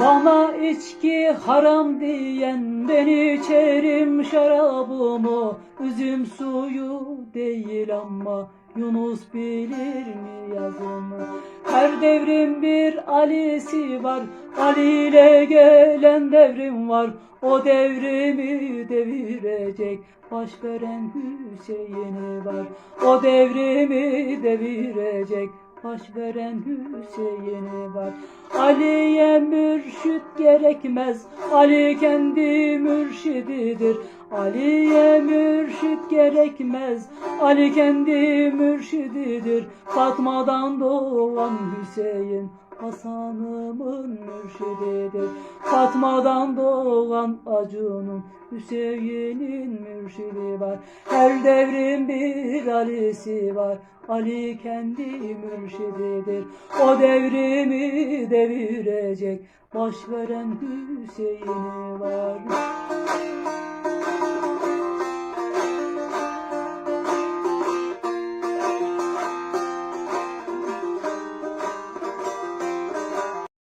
Bana içki haram diyen ben içerim şarabımı. Üzüm suyu değil ama Yunus bilir mi yazımı? Her devrin bir Ali'si var. Ali ile gelen devrim var. O devrimi devirecek Baş veren Hüseyin'i var. O devrimi devirecek Baş veren Hüseyin'i var Ali'ye mürşit gerekmez. Ali kendi mürşididir. Ali'ye mürşit gerekmez. Ali kendi mürşididir. Fatma'dan doğan Hüseyin Hasan'ımın mürşididir Fatma'dan doğan Acun'un Hüseyin'in mürşidi var. Her devrin bir Ali'si var. Ali kendi mürşididir. O devrimi devirecek Baş veren Hüseyin'i var